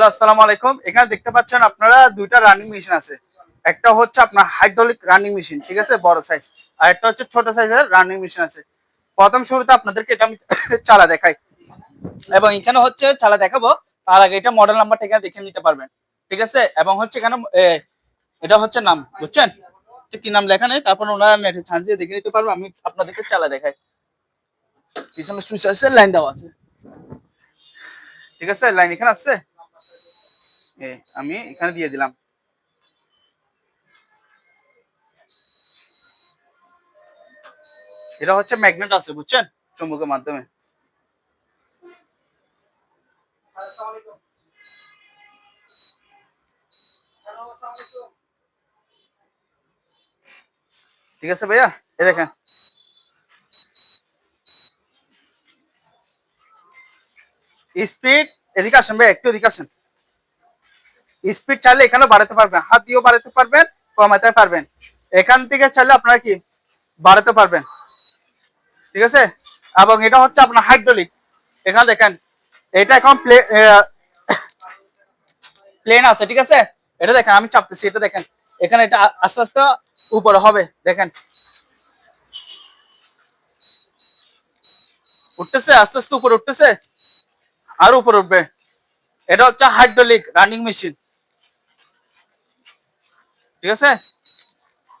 Hello আসসালামু আলাইকুম। এখানে দেখতে পাচ্ছেন আপনারা দুইটা রানিং মেশিন আছে। একটা হচ্ছে আপনার হাইড্রোলিক রানিং মেশিন ঠিক আছে? বড় সাইজ আর একটা হচ্ছে ছোট সাইজের রানিং মেশিন আছে। প্রথম শুরুতে আপনাদেরকে এটা আমি চালা দেখাই। এবং এখানে হচ্ছে চালা দেখাবো। তার আগে এটা মডেল নাম্বারটা এখানে দেখে নিতে পারবেন। ঠিক আছে? এবং হচ্ছে এখানে এটা হচ্ছে নাম বুঝছেন? কি নাম লেখা নেই? তারপর ওনারা নেটে চান্স দিয়ে দেখে নিতে পারব আমি আপনাদেরকে চালা দেখাই। পিছনে সুইচ আছে লাইন দেওয়া আছে। ঠিক আছে? লাইন এখানে এ, আমি এখানে দিয়ে দিলাম। এটা হচ্ছে ম্যাগনেট আছে, বুঝছেন? চুম্বকের মাধ্যমে। ঠিক আছে ভাইয়া? এ দেখেন। স্পিড, এদিকে আসেন ভাই একটু এদিকে আসেন। স্পিড চাইলে এখানে বাড়াতে পারবেন। হাত দিয়েও বাড়াতে পারবেন কমাতে পারবেন। এখান থেকে চাইলে আপনারা কি? বাড়াতে পারবেন। ঠিক আছে? এবং এটা হচ্ছে আপনার হাইড্রোলিক এখানে দেখেন, এটা এখন প্লে প্লেন আছে, ঠিক আছে? এটা দেখেন, আমি চাপতেছি, এটা দেখেন। এখানে এটা আস্তে আস্তে উপরে হবে, দেখেন। উঠতেছে, আস্তে আস্তে উপরে উঠতেছে। আর উপরে উঠবে। এটা হচ্ছে হাইড্রোলিক রানিং মেশিন ঠিক আছে?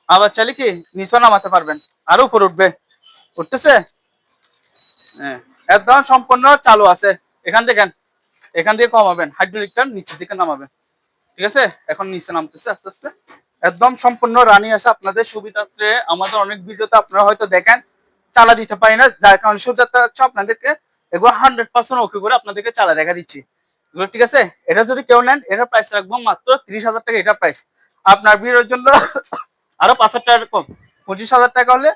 আবার চাইলে কি নিচে নামাতে পারবেন। আরও উপরে উঠবে। উঠতেছে? হ্যাঁ। একদম সম্পূর্ণ চালু আছে। এখান থেকে এখান থেকে কমাবেন। হাইড্রোলিকটা নিচের দিকে নামাবেন। ঠিক আছে? এখন নিচে নামতেছে আস্তে আস্তে। একদম সম্পূর্ণ রানি আছে আপনাদের সুবিধার্থে। আমাদের অনেক ভিডিওতে আপনারা হয়তো দেখেন। চালা দিতে পারি না। যার কারণে সুবিধার্থে হচ্ছে আপনাদেরকে। এগুলো হান্ড্রেড পার্সেন্ট ওকে করে আপনাদেরকে চালা দেখা দিচ্ছি। ঠিক আছে? এটা যদি কেউ নেন, এটার প্রাইস রাখব মাত্র তিরিশ হাজার টাকা। এটা প্রাইস আপনার ভিডিওর জন্য আরও পাঁচ হাজার টাকা কম। পঁচিশ হাজার টাকা হলে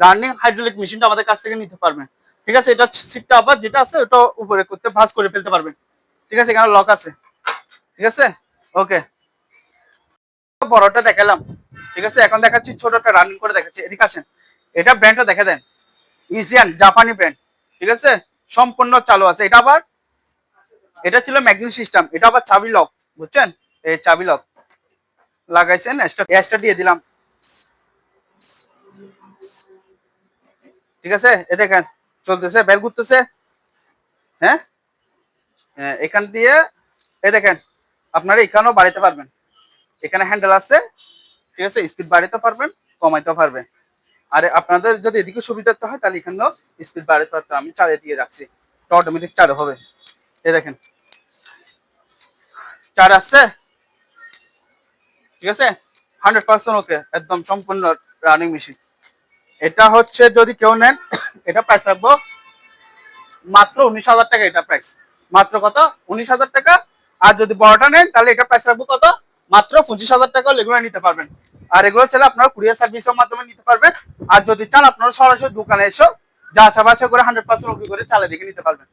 রানিং হাইড্রোলিক মেশিনটা আমাদের কাছ থেকে নিতে পারবেন। ঠিক আছে? এটা সিটটা আবার যেটা আছে, ওটা উপরে করতে ভাঁজ করে ফেলতে পারবেন। ঠিক আছে? এখানে লক আছে। ঠিক আছে? ওকে বড়টা দেখালাম। ঠিক আছে? এখন দেখাচ্ছি, ছোটটা রানিং করে দেখাচ্ছি। এদিকে আসেন। এটা ব্র্যান্ডটা দেখে দেন। ইজিয়ান জাপানি ব্র্যান্ড ঠিক আছে? সম্পূর্ণ চালু আছে। এটা আবার, এটা ছিল ম্যাগনেট সিস্টেম এটা আবার চাবি লক বুঝছেন? এই চাবি লক লাগাইছেন এক্সট্রা দিয়ে দিলাম। ঠিক আছে? এ দেখেন, চলতেছে, বেল ঘুরতেছে। হ্যাঁ? এখান দিয়ে, এ দেখেন, আপনারা এখানেও বাড়াতে পারবেন। এখানে হ্যান্ডেল আছে, ঠিক আছে? স্পিড বাড়াতে পারবেন কমাইতে পারবেন। আর, আপনাদের যদি এদিকে সুবিধার্থে হয়, তাহলে এখানেও স্পিড বাড়াতে পারতে আমি চারে দিয়ে রাখছি। অটোমেটিক চারে হবে। এ দেখেন। চার আসছে ঠিক আছে? হান্ড্রেড পার্সেন্ট ওকে একদম সম্পূর্ণ রানিং মেশিন এটা হচ্ছে যদি কেউ নেন, এটা প্রাইস রাখব মাত্র উনিশ হাজার টাকা এটা প্রাইস মাত্র কত? উনিশ হাজার টাকা। আর যদি বড়টা নেন, তাহলে এটা প্রাইস রাখব কত? মাত্র পঁচিশ হাজার টাকা এগুলো নিতে পারবেন। আর এগুলো চাইলে আপনারা কুরিয়ার সার্ভিসের মাধ্যমে নিতে পারবেন। আর যদি চান, আপনারা সরাসরি দোকানে এসো যা চাবাসা করে হান্ড্রেড পার্সেন্ট করে চালে দেখে নিতে পারবেন।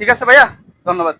ঠিক আছে ভাইয়া? ধন্যবাদ।